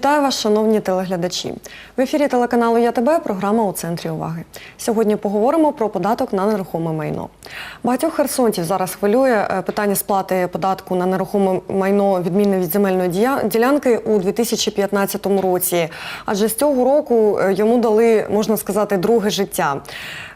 Вітаю вас, шановні телеглядачі. В ефірі телеканалу Я тебе. програма у центрі уваги. Сьогодні поговоримо про податок на нерухоме майно. Багатьох херсонців зараз хвилює е, питання сплати податку на нерухоме майно відмінне від земельної ділянки у 2015 році. Адже з цього року е, йому дали, можна сказати, друге життя.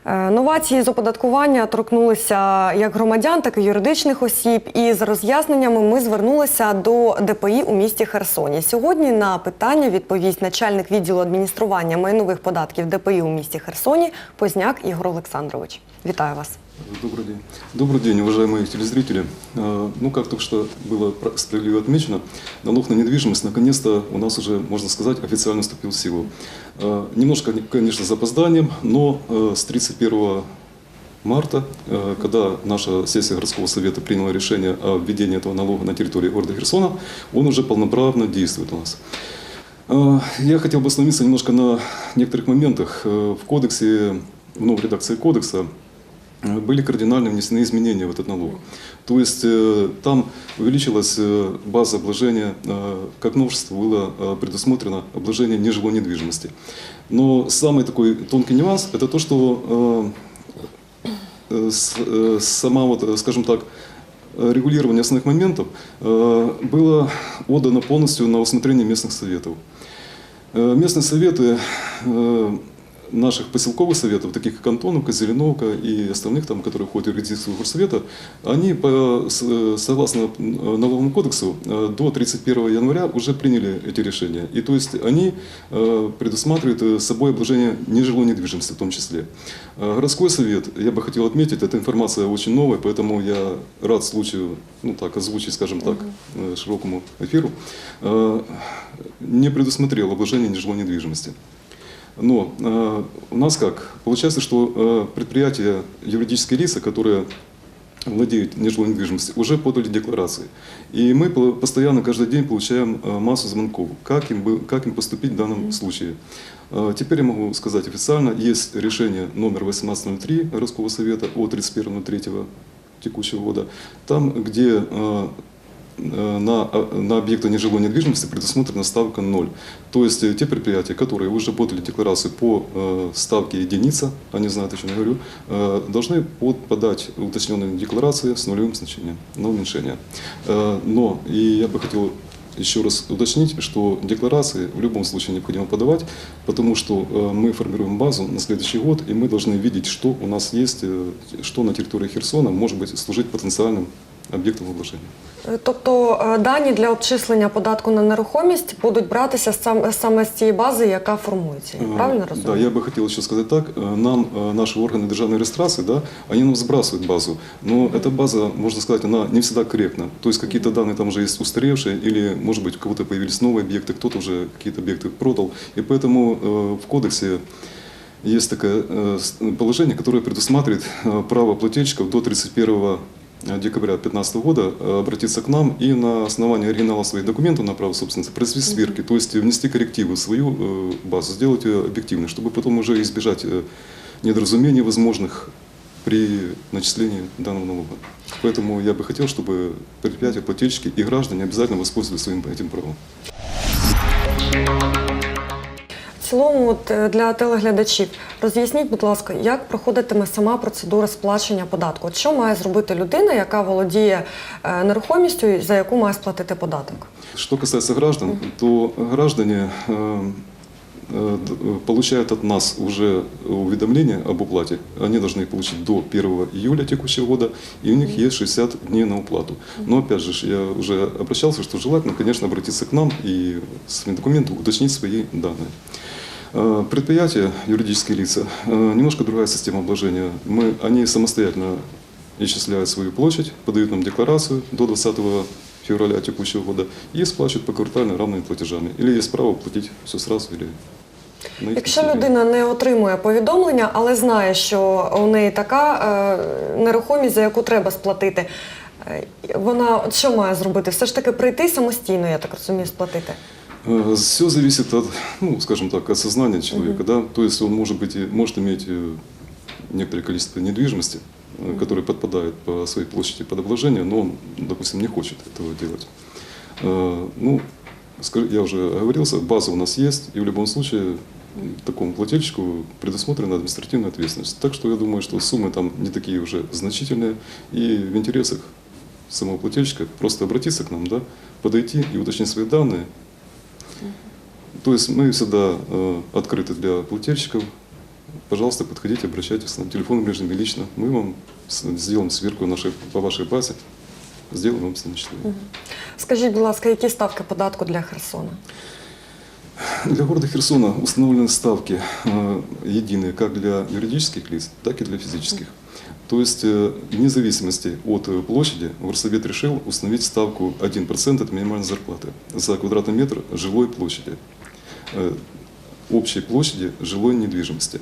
Е, Новації з оподаткування торкнулися як громадян, так і юридичних осіб. І з роз'ясненнями ми звернулися до ДПІ у місті Херсоні. Сьогодні на питання відповість начальник відділу адміністрування майнових податків ДПІ у місті Херсоні Позняк Ігор Олександрович. Вітаю вас. Добрый день. Добрый день, уважаемые телезрители. Э, Ну, как только что было справедливо отмечено, налог на недвижимость наконец-то у нас уже, можно сказать, официально вступил в силу. Э, Немножко, конечно, с запозданием, но э, с 31 марта, когда наша сессия городского совета приняла решение о введении этого налога на территории города Херсона, он уже полноправно действует у нас. Я хотел бы остановиться немножко на некоторых моментах. В кодексе, в новой редакции кодекса были кардинально внесены изменения в этот налог. То есть э, там увеличилась э, база обложения, э, как новшество было предусмотрено обложение нежилой недвижимости. Но самый такой тонкий нюанс – это то, что сама, вот, скажем так, регулирование основных моментов было отдано полностью на усмотрение местных советов. Местные советы наших поселковых советов, таких как Антоновка, Зеленовка и остальных, там, которые входят в юрисдикцию горсовета, они, по, согласно э, налоговому кодексу, э, до 31 января уже приняли эти решения. И то есть они э, предусматривают собой обложение нежилой недвижимости в том числе. Городской совет, я бы хотел отметить, эта информация очень новая, поэтому я рад случаю, ну так, озвучить, скажем так, широкому эфиру, не предусмотрел обложение нежилой недвижимости. Но э, у нас как? Получается, что э, предприятия, юридические лица, которые владеют нежилой недвижимостью, уже подали декларации. И мы по- постоянно, каждый день получаем э, массу звонков, как им, бы- как им поступить в данном случае. Э, Теперь я могу сказать официально, есть решение номер 1803 городского совета от 31.03 текущего года, там, где э, э, на, э, на объекты нежилой недвижимости предусмотрена ставка 0. То есть э, те предприятия, которые уже подали декларацию по э, ставке единица, они знают, о чем я говорю, э, должны под- подать уточненные декларации с нулевым значением на уменьшение. Э, но, и я бы хотел еще раз уточнить, что декларации в любом случае необходимо подавать, потому что э, мы формируем базу на следующий год, и мы должны видеть, что у нас есть, э, что на территории Херсона может быть служить потенциальным объектом вложения. Е, Тобто е, дані для обчислення податку на нерухомість будуть братися сам- саме з цієї бази, яка формується. Я Э, правильно розумію? Да, я бы хотел еще сказать так. Э, Нам э, наши органы державной регистрации, да, они нам сбрасывают базу. Но эта база, можно сказать, она не всегда корректна. То есть какие-то данные там уже есть устаревшие, или, может быть, у кого-то появились новые объекты, кто-то уже какие-то объекты продал. И поэтому э, в кодексе есть такое э, с- положение, которое предусматривает э, право плательщиков до 31 декабря 2015 года э, обратиться к нам и на основании оригинала своих документов на право собственности произвести сверки, то есть внести коррективы в свою э, базу, сделать ее объективной, чтобы потом уже избежать э, недоразумений возможных при начислении данного налога. Поэтому я бы хотел, чтобы предприятия, плательщики и граждане обязательно воспользовались своим этим правом. В цілому, от, е, для телеглядачів, роз'ясніть, будь ласка, як проходитиме сама процедура сплачення податку? От що має зробити людина, яка володіє е, нерухомістю, і за яку має сплатити податок? Что касается граждан, то граждане э, э, д- э, получают от нас уже уведомление об уплате. Они должны их получить до 1 июля текущего года, и у них есть 60 дней на уплату. Но опять же, ж, я уже обращался, что желательно, конечно, обратиться к нам и с своим документом уточнить свои данные. Э, Предприятия, юридические лица, э, немножко другая система обложения. Мы, они самостоятельно исчисляют свою площадь, подают нам декларацию до 20 февраля текущего года и сплачивают поквартально равными платежами. Или есть право платить все сразу, или на их Якщо усмотрение. людина не отримує повідомлення, але знає, що у неї така е, нерухомість, за яку треба сплатити, е, вона от що має зробити? Все ж таки прийти самостійно, я так розумію, сплатити. Все зависит от, ну, скажем так, от сознания человека, да. То есть он может быть, может иметь э, некоторое количество недвижимости, э, которые подпадают по своей площади под обложение, но он, допустим, не хочет этого делать. Э, Ну, я уже оговорился, база у нас есть, и в любом случае такому плательщику предусмотрена административная ответственность. Так что я думаю, что суммы там не такие уже значительные, и в интересах самого плательщика просто обратиться к нам, да, подойти и уточнить свои данные. То есть мы всегда э, открыты для плательщиков. Пожалуйста, подходите, обращайтесь нам телефоном режиме лично. Мы вам сделаем сверку нашей, по вашей базе, сделаем вам все начисления. Скажіть, будь ласка, які ставки податку для Херсона? Для города Херсона установлены ставки э, единые как для юридических лиц, так и для физических. То есть э, вне зависимости от э, площади Горсовет решил установить ставку 1% от минимальной зарплаты за квадратный метр жилой площади, э, общей площади жилой недвижимости.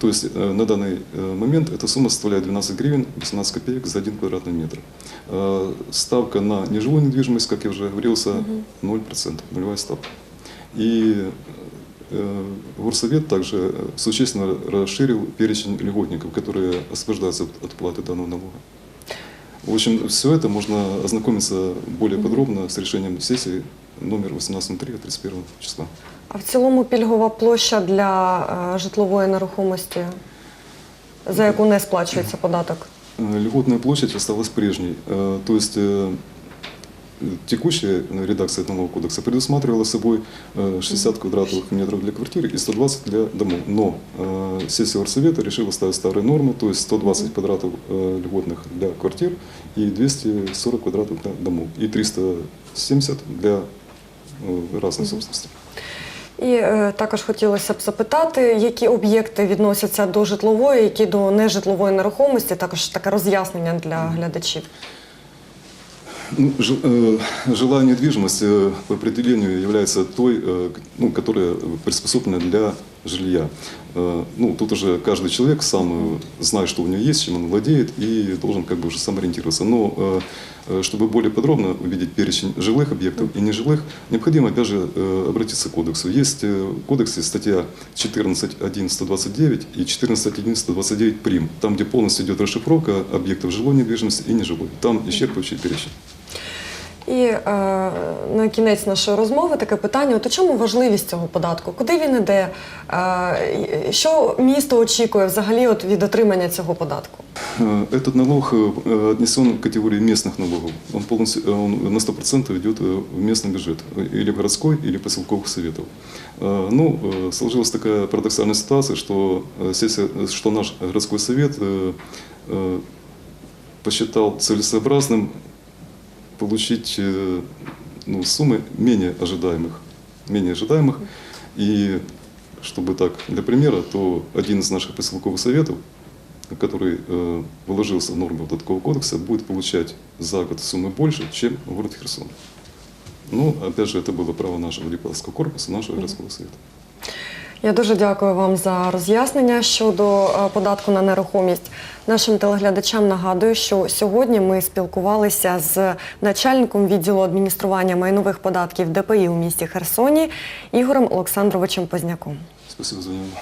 То есть на данный момент эта сумма составляет 12 гривен 18 копеек за 1 квадратный метр. Ставка на нежилую недвижимость, как я уже говорился, 0%, нулевая ставка. И Горсовет также э, существенно расширил перечень льготников, которые освобождаются от от платы данного налога. В общем, все это можно ознакомиться более подробно с решением сессии номер 1803 от 31 числа. А в цілому пільгова площа для е, житлової нерухомості, за яку не сплачується податок? Э, Льготная площадь осталась прежней. Э, То есть э, текущая э, редакция налогового кодекса предусматривала собой э, 60 квадратных метров для квартиры и 120 для домов. Но э, сессия Горсовета решила ставить старые нормы, то есть 120 квадратов э, льготных для квартир и 240 квадратов для домов. И 370 для э, разной собственности. І е, також хотілося б запитати, які об'єкти відносяться до житлової, які до нежитлової нерухомості, також таке роз'яснення для глядачів. Ну, жи- э, жилая недвижимость э, по определению является той, э, к- ну, которая приспособлена для жилья. Э, Ну, тут уже каждый человек сам э, знает, что у него есть, чем он владеет, и должен как бы уже сам ориентироваться. Но э, э, чтобы более подробно увидеть перечень жилых объектов и нежилых, необходимо, опять же, э, обратиться к кодексу. Есть э, в кодексе статья 14.1.129 и 14.1.129 прим, там, где полностью идет расшифровка объектов жилой недвижимости и нежилой. Там исчерпывающий перечень. І е, на кінець нашої розмови таке питання: от у чому важливість цього податку? Куди він іде? Е, і що місто очікує взагалі от від отримання цього податку? Э, Этот налог э, отнесен к категории местных налогов. Он, полностью, э, он на 100% идет э, в местный бюджет, э, или в городской, или поселковых советов. Э, Ну, э, сложилась такая парадоксальная ситуация, что, э, сессия, что наш городской совет э, э, посчитал целесообразным получить э, ну, суммы менее ожидаемых. Менее ожидаемых. И чтобы так, для примера, то один из наших поселковых советов, который э, вложился в нормы такого кодекса, будет получать за год суммы больше, чем город Херсон. Ну, опять же, это было право нашего депутатского корпуса, нашего городского совета. Я дуже дякую вам за роз'яснення щодо е, податку на нерухомість. Нашим телеглядачам нагадую, що сьогодні ми спілкувалися з начальником відділу адміністрування майнових податків ДПІ у місті Херсоні Ігорем Олександровичем Позняком. Спасибо за внимание.